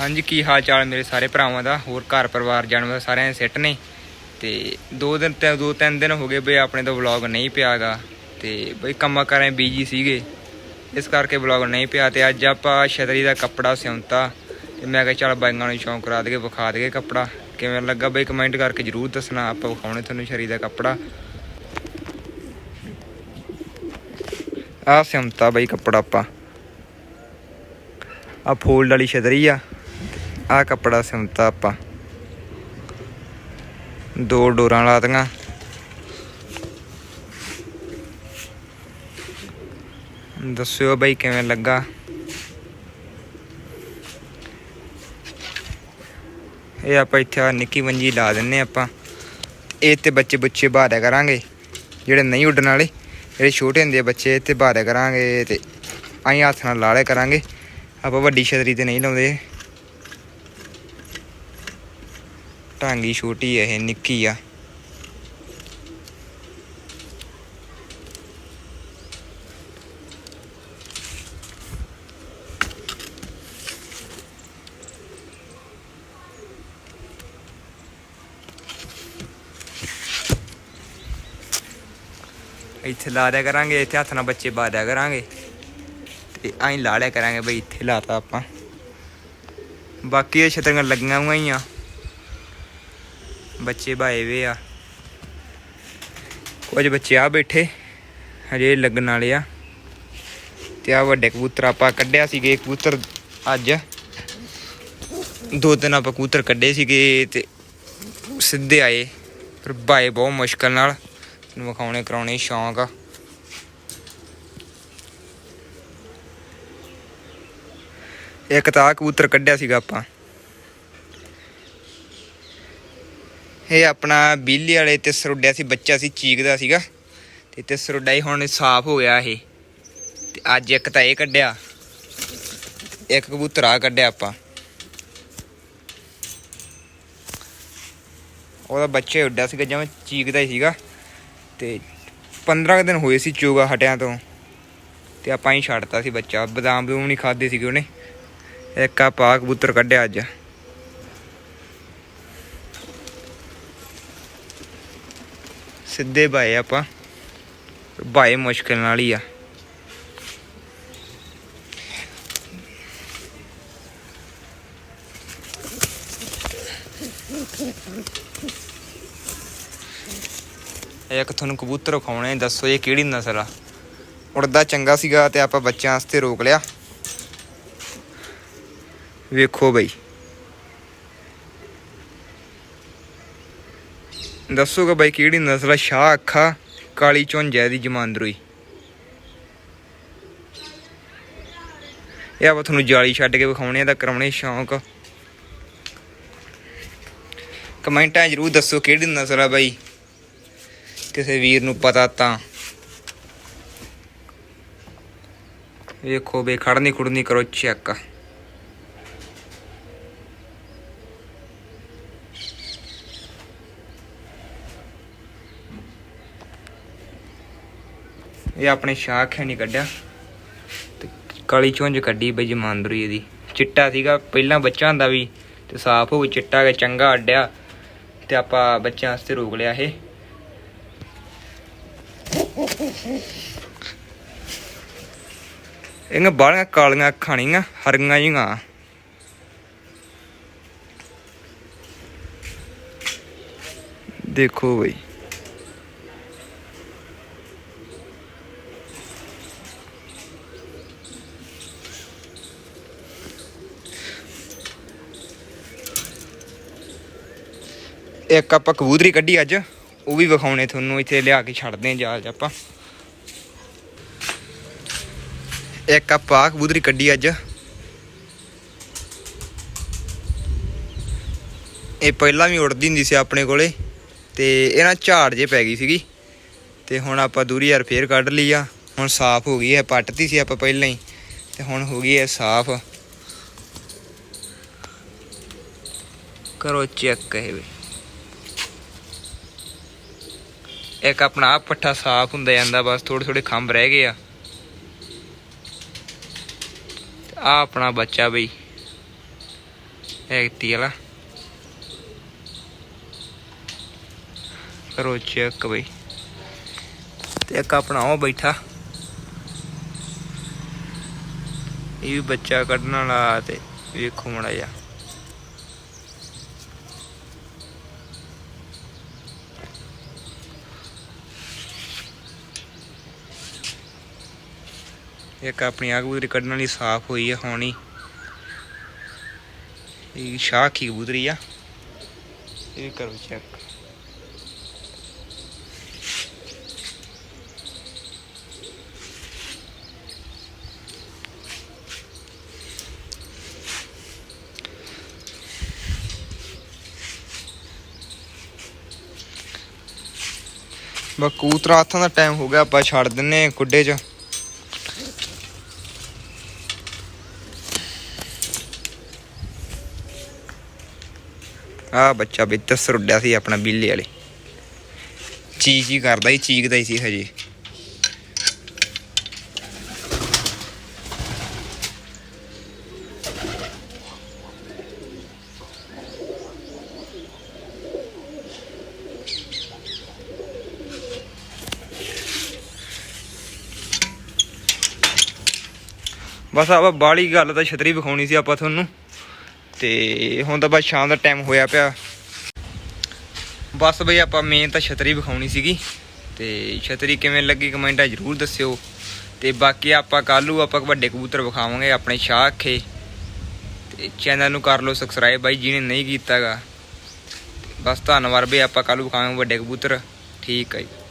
ਹਾਂਜੀ, ਕੀ ਹਾਲ ਚਾਲ ਮੇਰੇ ਸਾਰੇ ਭਰਾਵਾਂ ਦਾ? ਹੋਰ ਘਰ ਪਰਿਵਾਰ ਜਾਨਵਰ ਸਾਰਿਆਂ ਦੇ ਸਿੱਟ ਨੇ? ਤੇ ਦੋ ਦਿਨ ਤੇ, ਦੋ ਤਿੰਨ ਦਿਨ ਹੋ ਗਏ ਬਈ ਆਪਣੇ ਤੋਂ ਵਲੌਗ ਨਹੀਂ ਪਿਆਗਾ ਤੇ ਬਈ ਕੰਮਾਂ ਕਾਰਾਂ ਬੀਜੀ ਸੀਗੇ। ਇਸ ਕਰਕੇ ਵਲੌਗ ਨਹੀਂ ਪਿਆ ਤੇ ਅੱਜ ਆਪਾਂ ਛਤਰੀ ਦਾ ਕੱਪੜਾ ਸਿਉਂਤਾ। ਤੇ ਮੈਂ ਕਿਹਾ ਚੱਲ ਬਾਈਆਂ ਨੂੰ ਸ਼ੌਂਕ ਕਰਾ ਦੇਗੇ ਵਿਖਾ ਦੇਗੇ ਕੱਪੜਾ। ਕਿਵੇਂ ਲੱਗਾ ਬਈ ਕਮੈਂਟ ਕਰਕੇ ਜਰੂਰ ਦੱਸਣਾ, ਆਪਾਂ ਵਿਖਾਉਣੇ ਤੁਹਾਨੂੰ ਛਤਰੀ ਦਾ ਕੱਪੜਾ। ਆ ਸਿਉਂਤਾ ਬਈ ਕੱਪੜਾ ਆਪਾਂ। ਆ ਫੋਲਡ ਵਾਲੀ ਛਤਰੀ ਆ। ਆ ਕੱਪੜਾ ਸਿਉਂਤਾ ਆਪਾਂ। ਦੋ ਡੋਰਾਂ ਲਾਤੀਆਂ ਦੱਸਿਓ ਬਈ ਕਿਵੇਂ ਲੱਗਾ? ਇਹ ਆਪਾਂ ਇੱਥੇ ਨਿੱਕੀ ਮੰਜੀ ਲਾ ਦਿੰਨੇ ਆਪਾਂ। ਇਹ ਤੇ ਬੱਚੇ ਬੁੱਚੇ ਬਾਹਰਿਆ ਕਰਾਂਗੇ। ਜਿਹੜੇ ਨਹੀਂ ਉੱਡਣ ਵਾਲੇ, ਜਿਹੜੇ ਛੋਟੇ ਹੁੰਦੇ ਆ ਬੱਚੇ, ਇਹ ਤੇ ਬਾਹਰਿਆ ਕਰਾਂਗੇ ਤੇ ਆਈ ਹੱਥ ਨਾਲ ਲਾਲੇ ਕਰਾਂਗੇ। ਆਪਾਂ ਵੱਡੀ ਛਤਰੀ ਤੇ ਨਹੀਂ ਲਾਉਂਦੇ। ਟਾਂਗੀ ਛੋਟੀ ਹੈ ਇਹ, ਨਿੱਕੀ ਆ। ਇੱਥੇ ਲਾ ਦਿਆ ਕਰਾਂਗੇ, ਇੱਥੇ ਹੱਥ ਨਾਲ ਬੱਚੇ ਪਾ ਦਿਆ ਕਰਾਂਗੇ। ਤੇ ਐਂ ਲਾ ਲਿਆ ਕਰਾਂਗੇ ਬਈ, ਇੱਥੇ ਲਾਤਾ ਆਪਾਂ। ਬਾਕੀ ਇਹ ਛਤਰੀਆਂ ਲੱਗੀਆਂ ਹੋਈਆਂ ਬੱਚੇ ਭਾਏ ਵੇ ਆ। ਕੁਝ ਬੱਚੇ ਆ ਬੈਠੇ, ਹਜੇ ਲੱਗਣ ਵਾਲੇ ਆ। ਤੇ ਆ ਵੱਡੇ ਕਬੂਤਰ ਆਪਾਂ ਕੱਢਿਆ ਸੀਗੇ ਕਬੂਤਰ ਅੱਜ ਦੋ ਦਿਨ ਆਪਾਂ ਕਬੂਤਰ ਕੱਢੇ ਸੀਗੇ ਤੇ ਸਿੱਧੇ ਆਏ, ਪਰ ਭਾਏ ਬਹੁਤ ਮੁਸ਼ਕਲ ਨਾਲ। ਨੂੰ ਵਿਖਾਉਣੇ, ਕਰਾਉਣੇ ਸ਼ੌਂਕ ਆ। ਇੱਕ ਤਾਂ ਕਬੂਤਰ ਕੱਢਿਆ ਸੀਗਾ ਆਪਾਂ। ਇਹ ਆਪਣਾ ਬੀਲੀ ਵਾਲੇ ਤੇ ਸਰੋਡਿਆ ਸੀ, ਬੱਚਾ ਸੀ ਚੀਕਦਾ ਸੀਗਾ। ਤੇ ਤੇ ਸਰੁੱਡਾ ਹੀ ਹੁਣ ਸਾਫ਼ ਹੋ ਗਿਆ ਇਹ। ਤੇ ਅੱਜ ਇੱਕ ਤਾਂ ਇਹ ਕੱਢਿਆ, ਇੱਕ ਕਬੂਤਰ ਆ ਕੱਢਿਆ ਆਪਾਂ। ਉਹਦਾ ਬੱਚਾ ਹੀ ਉੱਡਿਆ ਸੀਗਾ, ਜਿਵੇਂ ਚੀਕਦਾ ਹੀ ਸੀਗਾ। ਤੇ 15 ਕੁ ਦਿਨ ਹੋਏ ਸੀ ਚੋਗਾ ਹਟਿਆਂ ਤੋਂ। ਤੇ ਆਪਾਂ ਹੀ ਛੱਡਤਾ ਸੀ ਬੱਚਾ। ਬਦਾਮ ਬਦੂਮ ਨਹੀਂ ਖਾਦੇ ਸੀਗੇ ਉਹਨੇ। ਇੱਕ ਆ ਪਾ ਕਬੂਤਰ ਕੱਢਿਆ ਅੱਜ। ਸਿੱਧੇ ਬਾਏ ਆਪਾਂ। ਬਾਏ ਮੁਸ਼ਕਿਲ ਨਾਲ ਹੀ ਆ। ਇੱਕ ਤੁਹਾਨੂੰ ਕਬੂਤਰ ਖਾਉਣੇ ਦੱਸੋ ਇਹ ਕਿਹੜੀ ਨਸਲ ਆ? ਉੜਦਾ ਚੰਗਾ ਸੀਗਾ ਤੇ ਆਪਾਂ ਬੱਚਿਆਂ ਵਾਸਤੇ ਰੋਕ ਲਿਆ। ਵੇਖੋ ਬਈ। ਦੱਸੋਗਾ ਬਾਈ ਕਿਹੜੀ ਨਸਲ ਆ? ਸ਼ਾਹ, ਅੱਖਾ, ਕਾਲੀ ਝੁੰਜੈ ਦੀ ਜਮਾਂਦਰੂਈ। ਇਹ ਆਪਾਂ ਤੁਹਾਨੂੰ ਜਾਲੀ ਛੱਡ ਕੇ ਵਿਖਾਉਣੇ ਆ ਤਾਂ ਕਰਾਉਣੇ ਸ਼ੌਂਕ। ਕਮੈਂਟਾਂ ਜਰੂਰ ਦੱਸੋ ਕਿਹੜੀ ਨਸਲ ਆ ਬਾਈ। ਕਿਸੇ ਵੀਰ ਨੂੰ ਪਤਾ ਤਾਂ। ਵੇਖੋ ਬਈ ਖੜਨੀ ਖੁੜਨੀ ਕਰੋ ਚੈੱਕ। ਇਹ ਆਪਣੇ ਸ਼ਾਖ ਹੈ ਨਹੀਂ ਕੱਢਿਆ। ਤੇ ਕਾਲੀ ਚੁੰਝ ਕੱਢੀ ਬਈ ਜਮਾਂਦਰੀ ਇਹਦੀ। ਚਿੱਟਾ ਸੀਗਾ ਪਹਿਲਾਂ ਬੱਚਾ ਹੁੰਦਾ ਵੀ ਤੇ ਸਾਫ਼ ਹੋ ਗਿਆ ਚਿੱਟਾ ਗਿਆ ਚੰਗਾ ਅੱਡਿਆ। ਤੇ ਆਪਾਂ ਬੱਚਿਆਂ ਵਾਸਤੇ ਰੋਕ ਲਿਆ ਇਹ। ਇਹਨਾਂ ਬਾਲੀਆਂ ਕਾਲੀਆਂ ਅੱਖਾਂ ਨਹੀਂ ਆਂ, ਹਰੀਆਂ ਜਿਹੀਆਂ ਦੇਖੋ ਬਈ। ਇੱਕ ਆਪਾਂ ਕਬੂਤਰੀ ਕੱਢੀ ਅੱਜ, ਉਹ ਵੀ ਵਿਖਾਉਣੇ ਤੁਹਾਨੂੰ, ਇੱਥੇ ਲਿਆ ਕੇ ਛੱਡਦੇ ਆਂ ਜਾਲ 'ਚ ਆਪਾਂ। ਇੱਕ ਆਪਾਂ ਕਬੂਤਰੀ ਕੱਢੀ ਅੱਜ। ਇਹ ਪਹਿਲਾਂ ਵੀ ਉੜਦੀ ਹੁੰਦੀ ਸੀ ਆਪਣੇ ਕੋਲੇ, ਤੇ ਇਹ ਨਾ ਝਾੜ ਜੇ ਪੈ ਗਈ ਸੀਗੀ। ਤੇ ਹੁਣ ਆਪਾਂ ਦੂਰੀ ਯਾਰ ਫੇਰ ਕੱਢ ਲਈ ਆ। ਹੁਣ ਸਾਫ਼ ਹੋ ਗਈ ਹੈ, ਪੱਟਤੀ ਸੀ ਆਪਾਂ ਪਹਿਲਾਂ ਹੀ, ਤੇ ਹੁਣ ਹੋ ਗਈ ਹੈ ਸਾਫ਼। ਕਰੋ ਚੈੱਕ ਇਹ ਵੀ। ਇੱਕ ਆਪਣਾ ਆਹ ਪੱਠਾ ਸਾਫ਼ ਹੁੰਦਾ ਜਾਂਦਾ, ਬਸ ਥੋੜੇ ਥੋੜੇ ਖੰਭ ਰਹਿ ਗਏ ਆ। ਆ ਆਪਣਾ ਬੱਚਾ ਬਈ ਐਕਟੀ ਵਾਲਾ। ਕਰੋ ਚੈੱਕ ਬਈ। ਤੇ ਇੱਕ ਆਪਣਾ ਉਹ ਬੈਠਾ। ਇਹ ਵੀ ਬੱਚਾ ਕੱਢਣ ਵਾਲਾ ਤੇ ਵੇਖੋ ਮੜਾ ਜਾ ਇੱਕ ਆਪਣੀ ਅੱਗ ਕਬੂਤਰੀ ਕੱਢਣ ਵਾਲੀ ਸਾਫ਼ ਹੋਈ ਆ, ਹੋਣੀ। ਇਹ ਸ਼ਾਖੀ ਕਬੂਤਰੀ ਆ? ਇਹ ਕਰੋ ਚੈੱਕ ਬਸ ਕਬੂਤਰਾਂ ਹੱਥਾਂ ਦਾ ਟਾਈਮ ਹੋ ਗਿਆ, ਆਪਾਂ ਛੱਡ ਦਿੰਨੇ ਕੁੱਡੇ 'ਚ। ਆ ਬੱਚਾ ਵੀ ਤਸਰ ਉੱਡਿਆ ਸੀ ਆਪਣਾ ਬਿੱਲੇ ਵਾਲੇ। ਚੀਕ ਹੀ ਕਰਦਾ ਹੀ ਚੀਕਦਾ ਹੀ ਸੀ ਹਜੇ। ਬਸ ਆਪਾਂ ਬਾਲੀ ਗੱਲ ਤਾਂ ਛਤਰੀ ਵਿਖਾਉਣੀ ਸੀ ਆਪਾਂ ਤੁਹਾਨੂੰ। ਤੇ ਹੁਣ ਤਾਂ ਬਸ ਸ਼ਾਮ ਦਾ ਟਾਈਮ ਹੋਇਆ ਪਿਆ। ਬਸ ਬਈ ਆਪਾਂ ਮੇਨ ਤਾਂ ਛਤਰੀ ਵਿਖਾਉਣੀ ਸੀਗੀ। ਤੇ ਛਤਰੀ ਕਿਵੇਂ ਲੱਗੀ ਕਮੈਂਟਾਂ ਜ਼ਰੂਰ ਦੱਸਿਓ। ਤੇ ਬਾਕੀ ਆਪਾਂ ਕੱਲੂ ਆਪਾਂ ਵੱਡੇ ਕਬੂਤਰ ਵਿਖਾਵਾਂਗੇ ਆਪਣੇ ਸ਼ਾਹ ਅੱਖੇ। ਤੇ ਚੈਨਲ ਨੂੰ ਕਰ ਲਓ ਸਬਸਕ੍ਰਾਈਬ ਬਾਈ ਜਿਹਨੇ ਨਹੀਂ ਕੀਤਾਗਾ ਬਸ ਧੰਨਵਾਦ ਬਈ ਆਪਾਂ ਕੱਲੂ ਵਿਖਾਵਾਂਗੇ ਵੱਡੇ ਕਬੂਤਰ। ਠੀਕ ਹੈ ਜੀ।